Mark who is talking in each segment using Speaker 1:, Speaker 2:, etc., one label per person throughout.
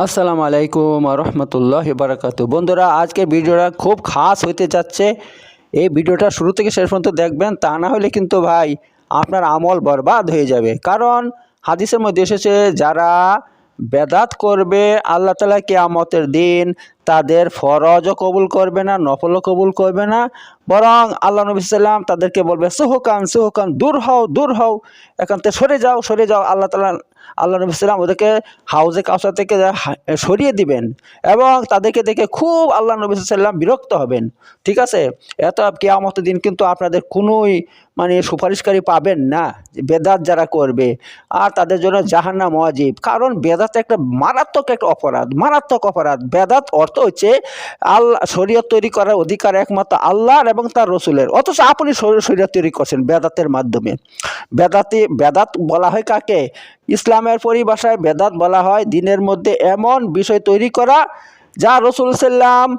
Speaker 1: আসসালামু আলাইকুম রহমতুল্লাহ বারাকাত বন্ধুরা আজকে ভিডিওটা খুব খাস হতে যাচ্ছে। এই ভিডিওটা শুরু থেকে শেষ পর্যন্ত দেখবেন, তা না হলে কিন্তু ভাই আপনার আমল বরবাদ হয়ে যাবে। কারণ হাদিসের মধ্যে এসেছে, যারা বেদাত করবে, আল্লাহ তালা কেয়ামতের দিন তাদের ফরজও কবুল করবে না, নফলও কবুল করবে না। বরং আল্লাহ নবী সাল্লাম তাদেরকে বলবে, সোহকান সোহকান, দূর হও দূর হও, এখান থেকে সরে যাও সরে যাও। আল্লাহ তালা আল্লাহ নবী সাল্লাম ওদেরকে হাউজে কাউসার থেকে সরিয়ে দিবেন এবং তাদেরকে দেখে খুব আল্লাহ নবী সাল্লাম বিরক্ত হবেন। ঠিক আছে? এত কেয়ামত দিন কিন্তু আপনাদের কোনোই মানে সুপারিশকারী পাবেন না বেদাত যারা করবে, আর তাদের জন্য জাহান্নাম ওয়াজিব। কারণ বেদাত একটা মারাত্মক একটা অপরাধ, মারাত্মক অপরাধ। বেদাত অর্থ হচ্ছে আল্লাহ শরীয়ত তৈরি করার অধিকার একমাত্র আল্লাহর এবং তার রসুলের। অথচ আপনি শরী- শরীয়ত তৈরি করছেন বেদাতের মাধ্যমে। বেদাতি, বেদাত বলা হয় কাকে? ইসলামের পরিভাষায় বেদাত বলা হয় দিনের মধ্যে এমন বিষয় তৈরি করা যা রসুল সাল্লাম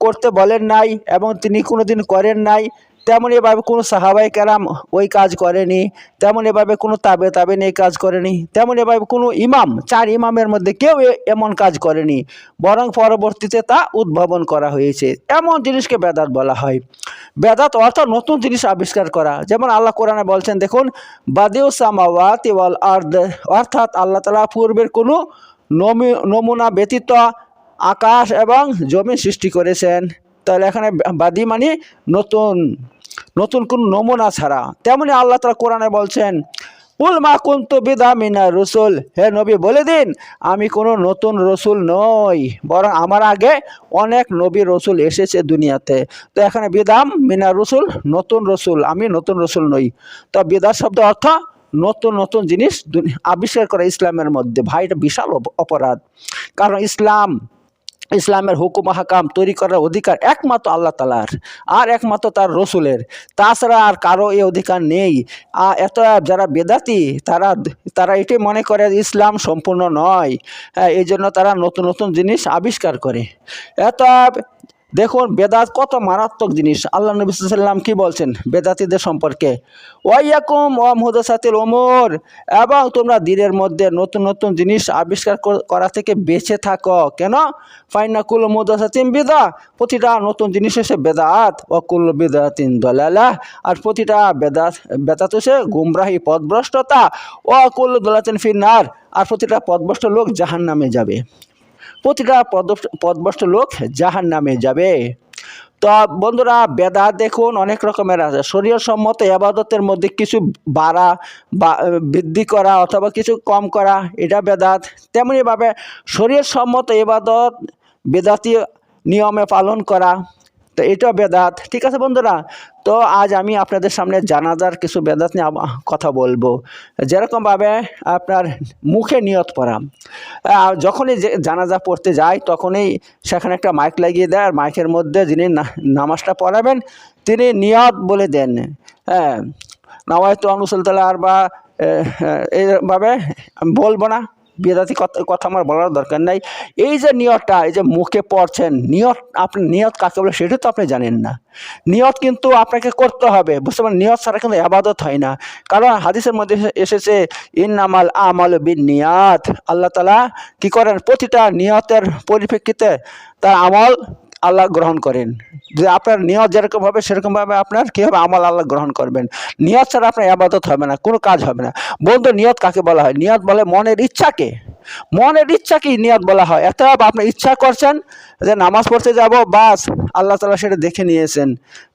Speaker 1: করতে বলেন নাই এবং তিনি কোনোদিন করেন নাই। তেমন এভাবে কোনো সাহাবাই কেরাম ওই কাজ করেনি, তেমন এভাবে কোনো তাবে তাবে এই কাজ করেনি, তেমন এভাবে কোনো ইমাম, চার ইমামের মধ্যে কেউ এমন কাজ করেনি। বরং পরবর্তীতে তা উদ্ভাবন করা হয়েছে। এমন জিনিসকে বেদাত বলা হয়। বেদাত অর্থাৎ নতুন জিনিস আবিষ্কার করা। যেমন আল্লাহ কোরআনে বলছেন, দেখুন, বাদেউ সামাওয়াত ওয়াল আর্দ, অর্থাৎ আল্লাহ তালা পূর্বের কোনো নমি- নমুনা ব্যতীত আকাশ এবং জমি সৃষ্টি করেছেন। তাহলে এখানে বাদি মানে নতুন। নতুন কোন নমুনা ছাড়া। তেমনি আল্লাহ তালা কোরআনে বলছেন, উল মা কুন্তু বিদা মিনা রসুল। হে নবী, বলে দিন, আমি কোনো নতুন রসুল নই, বরং আমার আগে অনেক নবী রসুল এসেছে দুনিয়াতে। তো এখানে বিদাম মিনা রসুল, নতুন রসুল, আমি নতুন রসুল নই। তো বিদা শব্দ অর্থ নতুন নতুন জিনিস আবিষ্কার করা ইসলামের মধ্যে। ভাই, এটা বিশাল অপ- অপরাধ। কারণ ইসলাম ইসলামের হুকুম হাকাম তৈরি করার অধিকার একমাত্র আল্লাহ তালার আর একমাত্র তার রসুলের। তাছাড়া আর কারও এই অধিকার নেই। আর এত যারা বেদাতি, তারা তারা এটি মনে করে ইসলাম সম্পূর্ণ নয়। হ্যাঁ এই জন্য তারা নতুন নতুন জিনিস আবিষ্কার করে। এত দেখুন, বেদাত কত মারাত্মক জিনিস। আল্লাহ নবী সাল্লাম কি বলছেন বেদাতিদের সম্পর্কে? ওয়াইয়াকুম ও মুহদাসাতিল ওমর এবং তোমরা দিনের মধ্যে নতুন নতুন জিনিস আবিষ্কার করা থেকে বেঁচে থাকো। কেন? ফাইনাকুল মুহদাসাতিন বেদা প্রতিটা নতুন জিনিস হচ্ছে বেদাত। ও কুল বিদাতিন দলালা আর প্রতিটা বেদাত বেদাত হচ্ছে গুমরাহি পথভ্রষ্টতা ও কুল দলাতিন ফিন্নার। আর প্রতিটা পথভ্রষ্ট লোক জাহান নামে যাবে। প্রতিটা পথভ্রষ্ট লোক জাহান নামে যাবে। তো বন্ধুরা, বেদা দেখুন, অনেক রকমের আছে। শরীর সম্মত এবাদতের মধ্যে কিছু বাড়া বা বৃদ্ধি করা অথবা কিছু কম করা, এটা বেদাত। তেমনিভাবে শরীর সম্মত এবাদত বেদাতি নিয়মে পালন করা। তো এটা বেদাত। ঠিক আছে বন্ধুরা? তো আজ আমি আপনাদের সামনে জানাজার কিছু বেদাত নিয়ে কথা বলব। যেরকমভাবে আপনার মুখে নিয়ত পড়া। যখনই যে জানাজা পড়তে যায় তখনই সেখানে একটা মাইক লাগিয়ে দেয়, আর মাইকের মধ্যে যিনি নামাজটা পড়াবেন, তিনি নিয়ত বলে দেন। হ্যাঁ নওয়ায়তু অনুসলতলা আর বা এইভাবে বলব না। বেদাতি কথা আমার বলার দরকার নাই। এই যে নিয়তটা, এই যে মুখে পড়ছেন, নিয়ত আপনি নিয়ত কাকে বলে সেটা তো আপনি জানেন না। নিয়ত কিন্তু আপনাকে করতে হবে, বুঝতে পারেন নিয়ত ছাড়া কিন্তু আবাদত হয় না। কারণ হাদিসের মধ্যে এসেছে ইনামাল আমাল বিন নিয়াত আল্লাহ তালা কি করেন? প্রতিটা নিয়তের পরিপ্রেক্ষিতে তার আমল আল্লাহ গ্রহণ করেন। যে আপনার নিয়ত যেরকম হবে, সেরকমভাবে আপনার কী হবে? আমল আল্লাহ গ্রহণ করবেন। নিয়ত ছাড়া আপনার আবাদত হবে না, কোনো কাজ হবে না। বন্ধু, নিয়ত কাকে বলা হয়? নিয়ত বলে মনের ইচ্ছাকে। মনের ইচ্ছাকেই নিয়ত বলা হয়। এত আপনি ইচ্ছা করছেন যে নামাজ পড়তে যাব, বাস আল্লাহ তালা সেটা দেখে নিয়েছেন।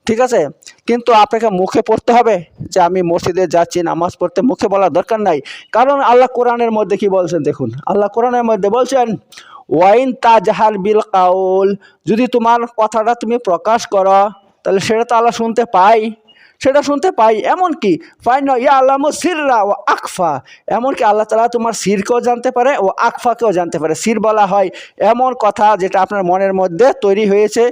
Speaker 1: ঠিক আছে? কিন্তু আপনাকে মুখে পড়তে হবে যে আমি মসজিদে যাচ্ছি, নামাজ পড়তে মুখে বলার দরকার নাই। কারণ আল্লাহ কোরআনের মধ্যে কি বলছেন দেখুন? আল্লাহ কোরআনের মধ্যে বলছেন, ওয়াইন তাজহার বিল কাউল যদি তোমার কথাটা তুমি প্রকাশ করো, তাহলে সেটা তো আল্লাহ শুনতে পাই সেটা শুনতে পাই। এমনকি নয় ইয়া আল্লাহ সিররা ও আকফা। এমনকি আল্লাহ তালা তোমার সিরকেও জানতে পারে ও আকফাকেও জানতে পারে। সির বলা হয় এমন কথা যেটা আপনার মনের মধ্যে তৈরি হয়েছে।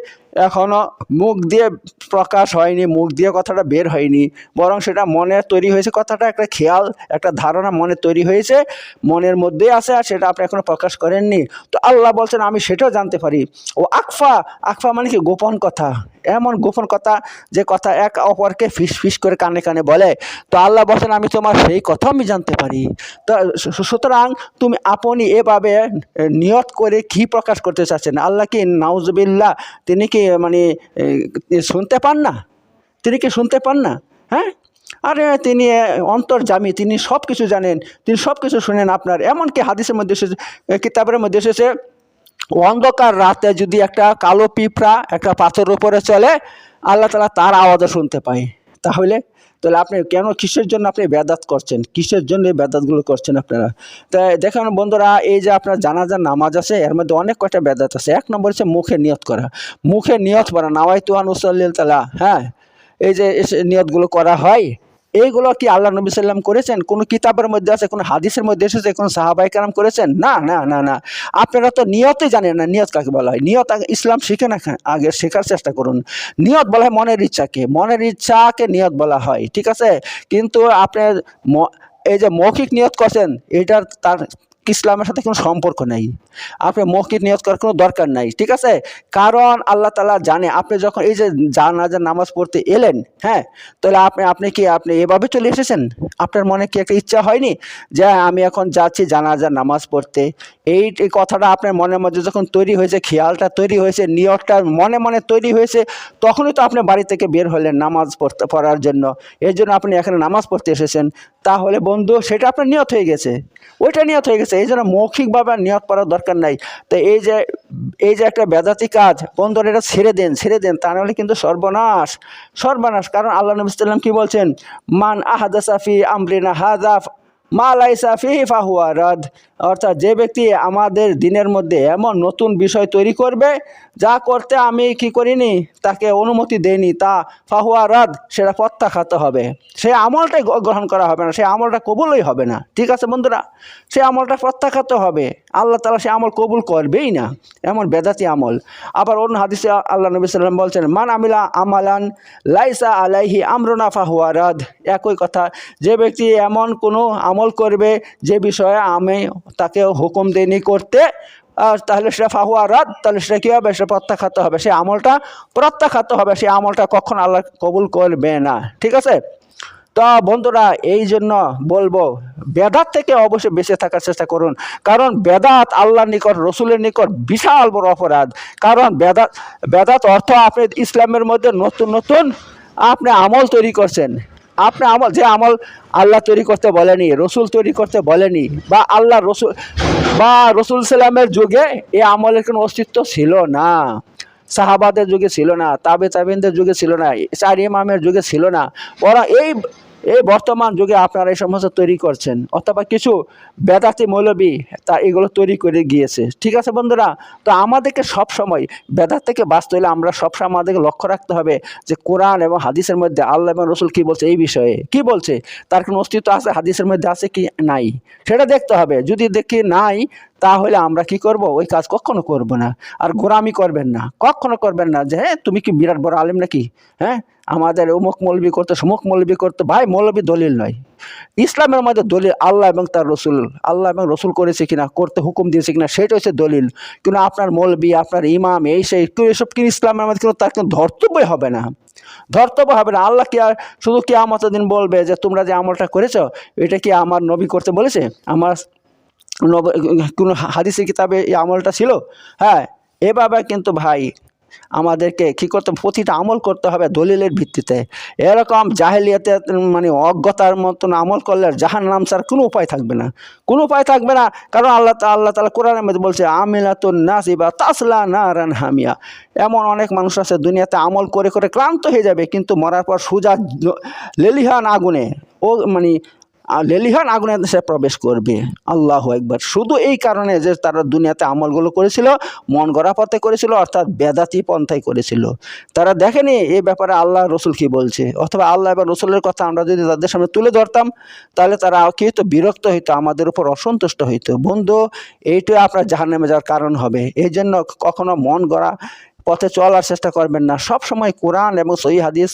Speaker 1: এখনও মুখ দিয়ে প্রকাশ হয়নি, মুখ দিয়ে কথাটা বের হয়নি। বরং সেটা মনে তৈরি হয়েছে। কথাটা একটা খেয়াল, একটা ধারণা মনে তৈরি হয়েছে, মনের মধ্যেই আছে আর সেটা আপনি এখনও প্রকাশ করেননি। তো আল্লাহ বলছেন, আমি সেটাও জানতে পারি। ও আকফা আকফা মানে কি? গোপন কথা। এমন গোপন কথা যে কথা এক অপরকে ফিস ফিস করে কানে কানে বলে। তো আল্লাহ বলছেন, আমি তোমার সেই কথা আমি জানতে পারি। তো সুতরাং তুমি আপনি এভাবে নিয়ত করে কি প্রকাশ করতে চাচ্ছেন? আল্লাহ কি নাউজবিল্লা তিনি কি মানে শুনতে পান না? তিনি কি শুনতে পান না? হ্যাঁ? আরে, তিনি অন্তর্জামী, তিনি সব কিছু জানেন, তিনি সব কিছু শুনেন আপনার। এমনকি হাদিসের মধ্যে এসেছে কিতাবের মধ্যে এসেছে, অন্ধকার রাতে যদি একটা কালো পিঁপড়া একটা পাথরের উপরে চলে, আল্লাহ তালা তার আওয়াজও শুনতে পায়। তাহলে তাহলে আপনি কেন, কিসের জন্য আপনি ব্যাদাত করছেন? কিসের জন্য এই ব্যাদাতগুলো করছেন আপনারা? তাই দেখেন বন্ধুরা, এই যে আপনার জানাজার নামাজ আছে, এর মধ্যে অনেক কয়টা ব্যাদাত আছে। এক নম্বর হচ্ছে মুখে নিয়ত করা। মুখে নিয়ত করা নাওয়াই তুহান তালা হ্যাঁ? এই যে নিয়তগুলো করা হয় এইগুলো কি আল্লাহ নবী সাল্লাম করেছেন? কোনো কিতাবের মধ্যে আছে, কোনো হাদিসের মধ্যে এসেছে, কোনো সাহাবাই কালাম করেছেন? না না না না। আপনারা তো নিয়তই জানেন না, নিয়ত কাকে বলা হয়? নিয়ত ইসলাম শিখে না আগে শেখার চেষ্টা করুন। নিয়ত বলা হয় মনের ইচ্ছাকে। মনের ইচ্ছাকে নিয়ত বলা হয়, ঠিক আছে? কিন্তু আপনি এই যে মৌখিক নিয়ত করছেন, এটার তার ইসলামের সাথে কোনো সম্পর্ক নেই। আপনি মৌখিক নিয়ত করার কোনো দরকার নাই, ঠিক আছে? কারণ আল্লাহ তালা জানে, আপনি যখন এই যে জানাজার নামাজ পড়তে এলেন হ্যাঁ? তাহলে আপনি আপনি কি, আপনি এভাবে চলে এসেছেন? আপনার মনে কি একটা ইচ্ছা হয়নি? যে আমি এখন যাচ্ছি জানাজার নামাজ পড়তে। এই কথাটা আপনার মনের মধ্যে যখন তৈরি হয়েছে, খেয়ালটা তৈরি হয়েছে, নিয়তটা মনে মনে তৈরি হয়েছে, তখনই তো আপনি বাড়ি থেকে বের হলেন নামাজ পড়তে, পড়ার জন্য। এর জন্য আপনি এখানে নামাজ পড়তে এসেছেন। তাহলে বন্ধু, সেটা আপনার নিয়ত হয়ে গেছে। ওইটা নিয়ত হয়ে গেছে। এই জন্য মৌখিকভাবে নিয়োগ করার দরকার নাই। তো এই যে এই যে একটা বেদাতি কাজ, বন্ধুরা এটা ছেড়ে দেন ছেড়ে দেন, তা নাহলে কিন্তু সর্বনাশ সর্বনাশ। কারণ আল্লাহ নবী সাল্লাম কি বলছেন? মান আহাদাসাফি আমরিনা হাদাফ মা লাইসা ফিহি, ফাহুয়া রাদ। অর্থাৎ যে ব্যক্তি আমাদের দিনের মধ্যে এমন নতুন বিষয় তৈরি করবে, যা করতে আমি কি করিনি, তাকে অনুমতি দেইনি, তা ফাহুয়া রাদ, সেটা প্রত্যাখ্যাত হবে। সে আমলটাই গ্রহণ করা হবে না, সে আমলটা কবুলই হবে না। ঠিক আছে বন্ধুরা? সে আমলটা প্রত্যাখ্যাত হবে। আল্লাহ তালা সে আমল কবুল করবেই না। এমন বেদাতি আমল। আবার অন্য হাদিসে আল্লাহ নবী সাল্লাম বলছেন, মান আমিলা আমালান লাইসা আলাইহি আমরুনা ফাহুয়া রাদ। একই কথা, যে ব্যক্তি এমন কোনো আমল করবে, যে বিষয়ে আমি তাকে হুকুম দেয়নি করতে। আর তাহলে সেটা ফাহুয়া রাত তাহলে সেটা কী হবে? সেটা প্রত্যাখ্যাত হবে। সেই আমলটা প্রত্যাখ্যাত হবে। সেই আমলটা কখন আল্লাহ কবুল করবে না। ঠিক আছে? তো বন্ধুরা, এই জন্য বলব, বেদাত থেকে অবশ্যই বেঁচে থাকার চেষ্টা করুন। কারণ বেদাত আল্লাহর নিকট, রসুলের নিকট বিশাল বড় অপরাধ। কারণ বেদাত বেদাত অর্থ আপনি ইসলামের মধ্যে নতুন নতুন আপনি আমল তৈরি করছেন। আপনি আমল যে আমল আল্লাহ তৈরি করতে বলেনি, রসুল তৈরি করতে বলেনি, বা আল্লাহ রসুল বা রসুল সাল্লামের যুগে এই আমলের কোনো অস্তিত্ব ছিল না। সাহাবাদের যুগে ছিল না তাবে তাবিনদের যুগে ছিল না, চার ইমামের যুগে ছিল না। বরং এই এই বর্তমান যুগে আপনারা এই সমস্ত তৈরি করছেন, অথবা কিছু বেদাতি মৌলবী তা এগুলো তৈরি করে গিয়েছে। ঠিক আছে বন্ধুরা, তো আমাদেরকে সব সময় বেদাত থেকে বাঁচতে হলে আমরা সবসময় আমাদেরকে লক্ষ্য রাখতে হবে যে কোরআন এবং হাদিসের মধ্যে আল্লাহ এবং রসুল কী বলছে এই বিষয়ে। কি বলছে? তার কোনো অস্তিত্ব আছে, হাদিসের মধ্যে আছে কি নাই? সেটা দেখতে হবে। যদি দেখি নাই তাহলে আমরা কি করব? ওই কাজ কখনো করব না। আর গোরামি করবেন না। কখনো করবেন না যে হ্যাঁ তুমি কি বিরাট বড় আলেম নাকি? হ্যাঁ আমাদের অমুক মৌলবি করতে, সমুক মৌলবি করতে, ভাই, মৌলবি দলিল নয়। ইসলামের মধ্যে দলিল আল্লাহ এবং তার রসুল। আল্লাহ এবং রসুল করেছে কিনা, করতে হুকুম দিয়েছে কিনা, সেটা হচ্ছে দলিল। কিন্তু আপনার মৌলবি, আপনার ইমাম, এই সেই কেউ এসব কি ইসলামের মধ্যে কিন্তু তার কিন্তু ধর্তব্যই হবে না। ধর্তব্য হবে না। আল্লাহ কি আর, শুধু কি আমার দিন বলবে যে, তোমরা যে আমলটা করেছ, এটা কি আমার নবী করতে বলেছে? আমার নব- কোনো হাদিসের কিতাবে এই আমলটা ছিল? হ্যাঁ এভাবে কিন্তু ভাই আমাদেরকে কী করতে প্রতিটা আমল করতে হবে দলিলের ভিত্তিতে। এরকম জাহেলিয়াতে মানে অজ্ঞতার মতন আমল করলে জাহান নাম ছাড়া কোনো উপায় থাকবে না। কোনো উপায় থাকবে না, কারণ আল্লাহ আল্লাহ তালা কোরআনের মধ্যে বলছে, আমিলাতুন নাসিবা তাসলা না রান হামিয়া। এমন অনেক মানুষ আছে দুনিয়াতে আমল করে করে ক্লান্ত হয়ে যাবে, কিন্তু মরার পর সুজা লেলিহান আগুনে। ও মানে লেলিহান আগুনে সে প্রবেশ করবে। আল্লাহ একবার শুধু এই কারণে যে তারা দুনিয়াতে আমলগুলো করেছিল, মন গড়া পথে করেছিল, অর্থাৎ বেদাতি পন্থায় করেছিল। তারা দেখেনি এই ব্যাপারে আল্লাহ রসুল কি বলছে? অথবা আল্লাহ এবং রসুলের কথা আমরা যদি তাদের সামনে তুলে ধরতাম, তাহলে তারা কি হতো বিরক্ত হইতো, আমাদের উপর অসন্তুষ্ট হইতো। বন্ধু, এইটাই আপনার জাহান্নামে যাওয়ার কারণ হবে। এই জন্য কখনো মন গড়া পথে চলার চেষ্টা করবেন না। সব সময় কোরআন এবং সহি হাদিস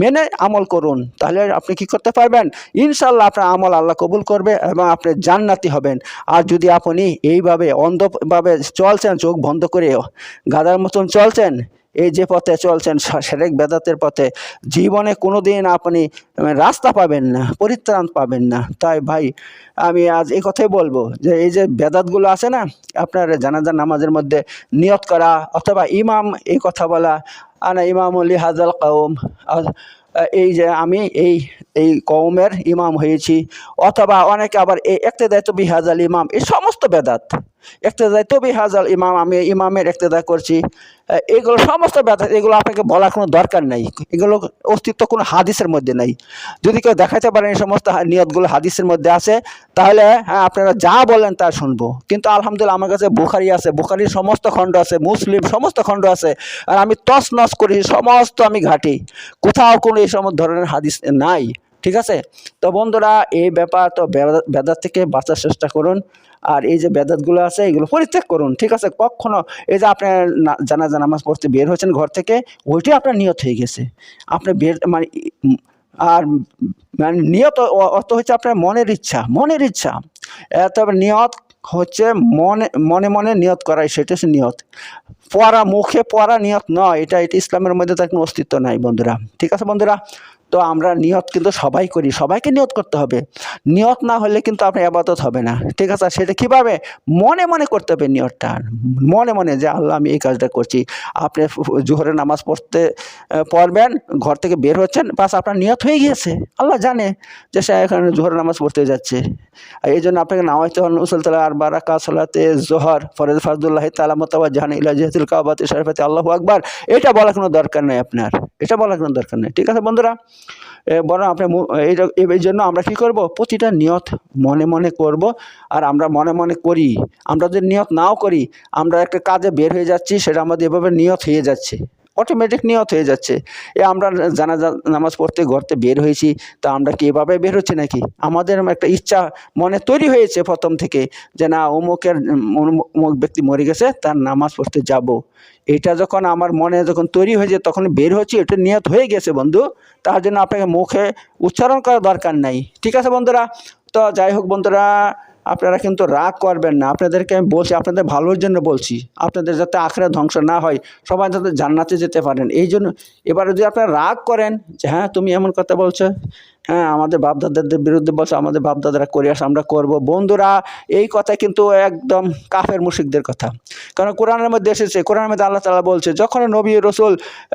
Speaker 1: মেনে আমল করুন। তাহলে আপনি কি করতে পারবেন? ইনশাল্লাহ আপনার আমল আল্লাহ কবুল করবে এবং আপনি জান্নাতি হবেন। আর যদি আপনি এইভাবে অন্ধভাবে চলছেন, চোখ বন্ধ করে গাদার মতন চলছেন এই যে পথে চলছেন সেরেক বেদাতের পথে জীবনে কোনো দিন আপনি মানে, রাস্তা পাবেন না পরিত্রাণ পাবেন না। তাই ভাই আমি আজ এই কথাই বলব যে এই যে বেদাতগুলো আছে না আপনার জানাজার নামাজের মধ্যে নিয়ত করা অথবা ইমাম এই কথা বলা আনা ইমাম আলী হাজাল কৌম এই যে আমি এই এই কৌমের ইমাম হয়েছি অথবা অনেকে আবার এই একতেদায় দায়িত্ব বিহাজাল ইমাম এই সমস্ত বেদাত একতেদায় তো বিহাজাল ইমাম, আমি ইমামের একতেদা করছি। এগুলো সমস্ত বেদাত এগুলো আপনাকে বলার কোনো দরকার নাই। এগুলো অস্তিত্ব কোনো হাদিসের মধ্যে নেই। যদি কেউ দেখাতে পারেন এই সমস্ত নিয়তগুলো হাদিসের মধ্যে আছে, তাহলে হ্যাঁ আপনারা যা বলেন তা শুনব। কিন্তু আলহামদুলিল্লাহ আমার কাছে বুখারি আছে, বুখারির সমস্ত খণ্ড আছে, মুসলিম সমস্ত খণ্ড আছে, আর আমি তস নস করি, সমস্ত আমি ঘাটি। কোথাও কোনো এই সমস্ত ধরনের হাদিস নাই। ঠিক আছে? তো বন্ধুরা, এই ব্যাপার তো বেদাত থেকে বাঁচার চেষ্টা করুন। আর এই যে বেদাতগুলো আছে, এগুলো পরিত্যাগ করুন, ঠিক আছে? কখনো এই যে আপনার না- জানাজা, নামাজ পড়তে বের হয়েছেন ঘর থেকে, ওইটাই আপনার নিয়ত হয়ে গেছে। আপনি বের মানে আর মানে নিয়ত অর্থ হচ্ছে আপনার মনের ইচ্ছা মনের ইচ্ছা। তবে নিয়ত হচ্ছে মনে মনে মনে নিয়ত করাই সেটা হচ্ছে নিয়ত। পড়া মুখে পড়া নিয়ত নয়, এটা এটা ইসলামের মধ্যে তার কোনো অস্তিত্ব নাই, বন্ধুরা। ঠিক আছে, বন্ধুরা? তো আমরা নিয়ত কিন্তু সবাই করি, সবাইকে নিয়ত করতে হবে। নিয়ত না হলে কিন্তু আপনার আবাদত হবে না। ঠিক আছে? সেটা কীভাবে? মনে মনে করতে হবে নিয়তটা। মনে মনে যে, আল্লাহ, আমি এই কাজটা করছি। আপনি জোহরের নামাজ পড়তে পড়বেন, ঘর থেকে বের হচ্ছেন, বাস আপনার নিয়ত হয়ে গিয়েছে। আল্লাহ জানে যে, সে এখানে জোহরের নামাজ পড়তে যাচ্ছে। আর এই জন্য আপনাকে নামাজ হন উসুল তালা আর বারাকা সালাতে, জোহর, ফরজ ফাজদুল্লাহ তালা মোতাবা জাহান ইলা জাহাতুল কাবাতে, শরফাতে, আল্লাহ আকবার। এটা বলার কোনো দরকার নেই আপনার। এটা বলার কোনো দরকার নেই। ঠিক আছে বন্ধুরা? বরং আপনি এই জন্য আমরা কি করব? প্রতিটা নিয়ত মনে মনে করব, আর আমরা মনে মনে করি, আমরা যদি নিয়ত নাও করি, আমরা একটা কাজে বের হয়ে যাচ্ছি, সেটা আমাদের এভাবে নিয়ত হয়ে যাচ্ছে। অটোমেটিক নিয়ত হয়ে যাচ্ছে। এ আমরা জানাজা, নামাজ পড়তে ঘরতে বের হয়েছি, তা আমরা কি এভাবে বের হচ্ছি নাকি? আমাদের একটা ইচ্ছা মনে তৈরি হয়েছে প্রথম থেকে যে, না, অমুকের অমুক ব্যক্তি মরে গেছে, তার নামাজ পড়তে যাব। এটা যখন আমার মনে যখন তৈরি হয়েছে, তখন বের হচ্ছে, এটা নিয়ত হয়ে গেছে বন্ধু। তার জন্য আপনাকে মুখে উচ্চারণ করার দরকার নাই। ঠিক আছে বন্ধুরা? তো যাই হোক বন্ধুরা আপনারা কিন্তু রাগ করবেন না। আপনাদেরকে আমি বলছি, আপনাদের ভালোর জন্য বলছি। আপনাদের যাতে আখড়া ধ্বংস না হয়, সবাই যাতে জান্নাতে যেতে পারেন। এই জন্য এবারে যদি আপনারা রাগ করেন যে হ্যাঁ তুমি এমন কথা বলছো? হ্যাঁ আমাদের বাপদাদাদের বিরুদ্ধে বলছো, আমাদের বাপদাদারা করে আসে, আমরা করব। বন্ধুরা, এই কথা কিন্তু একদম কাফের মুশিকদের কথা। কারণ কোরআনের মধ্যে এসেছে, কোরআনের মধ্যে আল্লাহ তালা বলছে, যখন নবী রসুল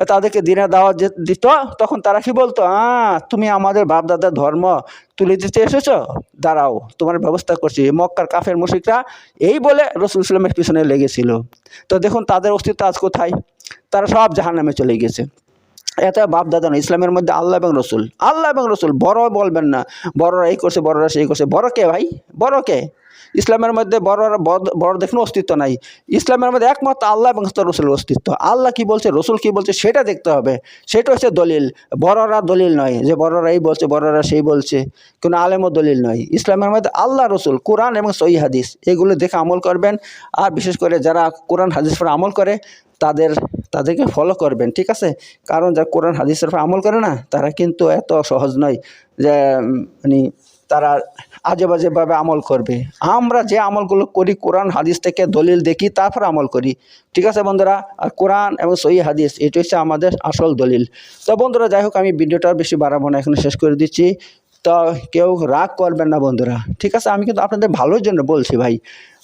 Speaker 1: তাদেরকে দিনে দাওয়াত দিত, তখন তারা কি বলতো? আহ তুমি আমাদের বাপদাদার ধর্ম তুলে দিতে এসেছ? দাঁড়াও, তোমার ব্যবস্থা করছি। মক্কার কাফের মুশিকরা এই বলে রসুল ইসলামের পিছনে লেগেছিল। তো দেখুন, তাদের অস্তিত্ব আজ কোথায়? তারা সব জাহান্নামে চলে গেছে। এত বাপ দাদা না ইসলামের মধ্যে আল্লাহ এবং রসুল। আল্লাহ এবং রসুল, বড় বলবেন না। বড়রা এই করছে, বড়রা সেই করছে। বড় কে ভাই? বড় কে? ইসলামের মধ্যে বড়- বড় দেখুন অস্তিত্ব নাই। ইসলামের মধ্যে একমাত্র আল্লাহ এবং রসুলের অস্তিত্ব। আল্লাহ কি বলছে, রসুল কি বলছে, সেটা দেখতে হবে। সেটা হচ্ছে দলিল। বড়রা দলিল নয় যে বড়রা এই বলছে, বড়রা সেই বলছে। কোনো আলেমও দলিল নয়। ইসলামের মধ্যে আল্লাহ, রসুল, কোরআন এবং সহি হাদিস, এগুলো দেখে আমল করবেন। আর বিশেষ করে যারা কোরআন, হাদিস পর আমল করে, তাদের তাদেরকে ফলো করবেন, ঠিক আছে? কারণ যারা কোরআন, হাদিসের আমল করে না, তারা কিন্তু এত সহজ নয় যে মানে তারা আজে বাজেভাবে আমল করবে। আমরা যে আমলগুলো করি, কোরআন, হাদিস থেকে দলিল দেখি, তারপর আমল করি। ঠিক আছে বন্ধুরা? আর কোরআন এবং সহি হাদিস, এটা হচ্ছে আমাদের আসল দলিল। তো বন্ধুরা, যাই হোক, আমি ভিডিওটা বেশি বাড়াবো না, এখানে শেষ করে দিচ্ছি। তো কেউ রাগ করবেন না বন্ধুরা। ঠিক আছে? আমি কিন্তু আপনাদের ভালোর জন্য বলছি ভাই।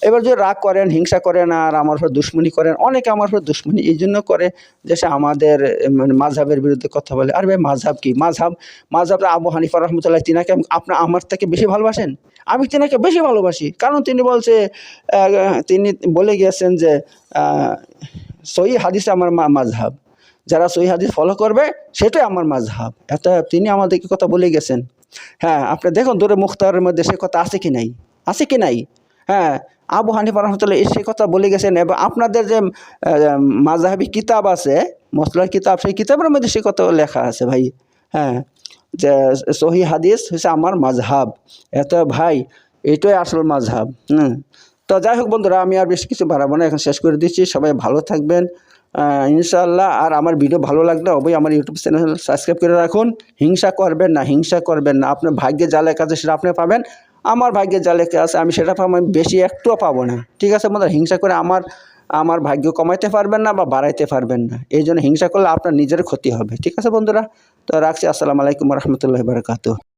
Speaker 1: এবার যদি রাগ করেন, হিংসা করেন আর আমার উপর দুশ্মনী করেন, অনেকে আমার উপর দুশ্মনী এই জন্য করে যে সে আমাদের মানে মাঝহাবের বিরুদ্ধে কথা বলে। আর ভাই, মাঝহাব কি? মাঝহাব মাঝহাবটা আবু হানিফা রহমতুল্লাহ তিনাকে আপনার আমার থেকে বেশি ভালোবাসেন? আমি তিনাকে বেশি ভালোবাসি। কারণ তিনি বলছে তিনি বলে গিয়েছেন যে সহি হাদিস আমার মাঝহাব। যারা সহি হাদিস ফলো করবে, সেটাই আমার মাঝহাব। এত, তিনি আমাদেরকে কথা বলে গেছেন হ্যাঁ আপনি দেখুন দূরে মুখতারের মধ্যে সে কথা আছে কি নাই? আছে কি নাই? হ্যাঁ আবু হানিফা রহমতুল্লাহ সে কথা বলে গেছেন এবং আপনাদের যে আহ, মাঝহাবি কিতাব আছে মশলার কিতাব সেই কিতাবের মধ্যে সে কথা লেখা আছে ভাই। হ্যাঁ যে সহি হাদিস হচ্ছে আমার মাঝহাব এত ভাই এটাই আসল মাঝহাব হুম। তো যাই হোক বন্ধুরা আমি আর বেশি কিছু বাড়াবো না এখন শেষ করে দিচ্ছি। সবাই ভালো থাকবেন। আহ, ইনশাআল্লাহ আর আমার ভিডিও ভালো লাগলে অবশ্যই আমার ইউটিউব চ্যানেল সাবস্ক্রাইব করে রাখুন। হিংসা করবেন না হিংসা করবেন না। আপনার ভাগ্যে যা লেখা আছে সেটা আপনি পাবেন। আমার ভাগ্যে যা লেখা আছে আমি সেটা পাবো আমি বেশি একটুও পাবো না। ঠিক আছে বন্ধুরা হিংসা করে আমার আমার ভাগ্য কমাইতে পারবেন না বা বাড়াইতে পারবেন না। এই জন্য হিংসা করলে আপনার নিজের ক্ষতি হবে। ঠিক আছে বন্ধুরা তো রাখছি। আসসালামু আলাইকুম রহমতুল্লাহ বারকাত